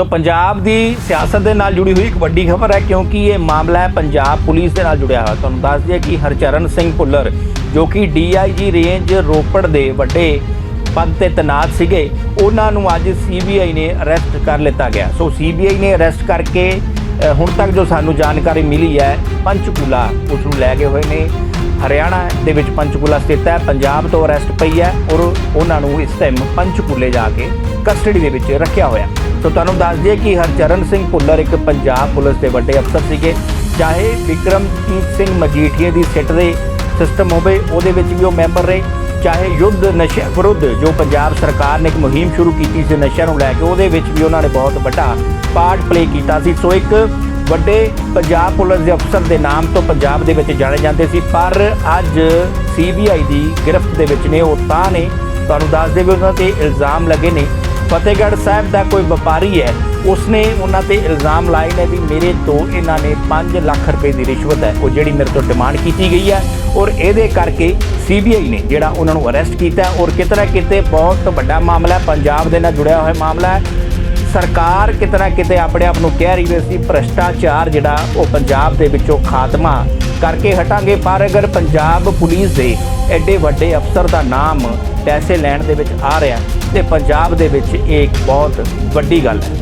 ਸੋ ਪੰਜਾਬ ਦੀ ਸਿਆਸਤ ਦੇ ਨਾਲ ਜੁੜੀ ਹੋਈ ਇੱਕ ਵੱਡੀ ਖਬਰ ਹੈ, ਕਿਉਂਕਿ ਇਹ ਮਾਮਲਾ ਹੈ ਪੰਜਾਬ ਪੁਲਿਸ ਦੇ ਨਾਲ ਜੁੜਿਆ ਹੋਇਆ। ਤੁਹਾਨੂੰ ਦੱਸ ਦਈਏ ਕਿ ਹਰਚਰਨ ਸਿੰਘ ਭੁੱਲਰ, ਜੋ ਕਿ ਡੀਆਈਜੀ ਰੇਂਜ ਰੋਪੜ ਦੇ ਵੱਡੇ ਪਦ ਤੇ ਤੈਨਾਤ ਸੀਗੇ, ਉਹਨਾਂ ਨੂੰ ਅੱਜ ਸੀਬੀਆਈ ਨੇ ਅਰੈਸਟ ਕਰ ਲਿੱਤਾ ਗਿਆ। ਸੋ ਸੀਬੀਆਈ ਨੇ ਅਰੈਸਟ ਕਰਕੇ ਹੁਣ ਤੱਕ ਜੋ ਸਾਨੂੰ ਜਾਣਕਾਰੀ ਮਿਲੀ ਹੈ, ਪੰਚਕੂਲਾ ਉਸ ਨੂੰ ਲੈ ਗਏ ਹੋਏ ਨੇ। ਹਰਿਆਣਾ ਦੇ ਵਿੱਚ ਪੰਚਕੂਲਾ ਸਥਿਤ ਹੈ, ਪੰਜਾਬ ਤੋਂ ਅਰੈਸਟ ਪਈ ਹੈ ਔਰ ਉਹਨਾਂ ਨੂੰ ਇਸ ਟਾਈਮ ਪੰਚਕੂਲੇ ਜਾ ਕੇ ਕਸਟਡੀ ਦੇ ਵਿੱਚ ਰੱਖਿਆ ਹੋਇਆ। ਸੋ ਤੁਹਾਨੂੰ ਦੱਸ ਦਈਏ ਕਿ ਹਰਚਰਨ ਸਿੰਘ ਭੁੱਲਰ ਇੱਕ ਪੰਜਾਬ ਪੁਲਿਸ ਦੇ ਵੱਡੇ ਅਫਸਰ ਸੀਗੇ। ਚਾਹੇ ਵਿਕਰਮਜੀਤ ਸਿੰਘ ਮਜੀਠੀਏ ਦੀ ਸਿੱਟ ਦੇ ਸਿਸਟਮ ਹੋਵੇ, ਉਹਦੇ ਵਿੱਚ ਵੀ ਉਹ ਮੈਂਬਰ ਰਹੇ। ਚਾਹੇ ਯੁੱਧ ਨਸ਼ੇ ਵਿਰੁੱਧ ਜੋ ਪੰਜਾਬ ਸਰਕਾਰ ਨੇ ਇੱਕ ਮੁਹਿੰਮ ਸ਼ੁਰੂ ਕੀਤੀ ਸੀ ਨਸ਼ਿਆਂ ਨੂੰ ਲੈ ਕੇ, ਉਹਦੇ ਵਿੱਚ ਵੀ ਉਹਨਾਂ ਨੇ ਬਹੁਤ ਵੱਡਾ ਪਾਰਟ ਪਲੇ ਕੀਤਾ ਸੀ। ਸੋ ਇੱਕ ਵੱਡੇ ਪੰਜਾਬ ਪੁਲਿਸ ਦੇ ਅਫਸਰ ਦੇ ਨਾਮ ਤੋਂ ਪੰਜਾਬ ਦੇ ਵਿੱਚ ਜਾਣੇ ਜਾਂਦੇ ਸੀ। ਪਰ ਅੱਜ ਸੀਬੀਆਈ ਦੀ ਗ੍ਰਿਫ਼ਤ ਦੇ ਵਿੱਚ ਨੇ, ਉਹ ਤਾਂ ਨੇ। ਤੁਹਾਨੂੰ ਦੱਸ ਦੇ ਵੀ ਉਹਨਾਂ ਤੇ ਇਲਜ਼ਾਮ ਲੱਗੇ ਨੇ। ਫਤਿਹਗੜ੍ਹ ਸਾਹਿਬ ਦਾ ਕੋਈ ਵਪਾਰੀ ਹੈ, ਉਸਨੇ ਉਹਨਾਂ ਤੇ ਇਲਜ਼ਾਮ ਲਾਏ ਨੇ ਵੀ ਮੇਰੇ ਤੋਂ ਇਹਨਾਂ ਨੇ 5 ਲੱਖ ਰੁਪਏ ਦੀ ਰਿਸ਼ਵਤ ਹੈ। ਉਹ ਜਿਹੜੀ ਮੇਰੇ ਤੋਂ ਡਿਮਾਂਡ ਕੀਤੀ ਗਈ ਹੈ ਔਰ ਇਹਦੇ ਕਰਕੇ ਸੀਬੀਆਈ ਨੇ ਜਿਹੜਾ ਉਹਨਾਂ ਨੂੰ ਅਰੈਸਟ ਕੀਤਾ ਔਰ ਕਿਤੇ ਨਾ ਕਿਤੇ ਬਹੁਤ ਵੱਡਾ ਮਾਮਲਾ ਹੈ, ਪੰਜਾਬ ਦੇ ਨਾਲ ਜੁੜਿਆ ਹੋਇਆ ਮਾਮਲਾ ਹੈ। ਸਰਕਾਰ ਕਿਤੇ ਨਾ ਕਿਤੇ ਆਪਣੇ ਆਪ ਨੂੰ ਕਹਿ ਰਹੀ ਹੈ ਸੀ ਭ੍ਰਸ਼ਟਾਚਾਰ ਜਿਹੜਾ ਉਹ ਪੰਜਾਬ ਦੇ ਵਿੱਚੋਂ ਖਾਤਮਾ ਕਰਕੇ ਹਟਾਂਗੇ। ਪਰ ਅਗਰ ਪੰਜਾਬ ਪੁਲਿਸ ਦੇ ਐਡੇ ਵੱਡੇ ਅਫਸਰ ਦਾ ਨਾਮ ਪੈਸੇ ਲੈਣ ਦੇ ਵਿੱਚ ਆ ਰਿਹਾ ਤੇ ਪੰਜਾਬ ਦੇ ਵਿੱਚ ਇਹ ਇੱਕ ਬਹੁਤ ਵੱਡੀ ਗੱਲ ਹੈ।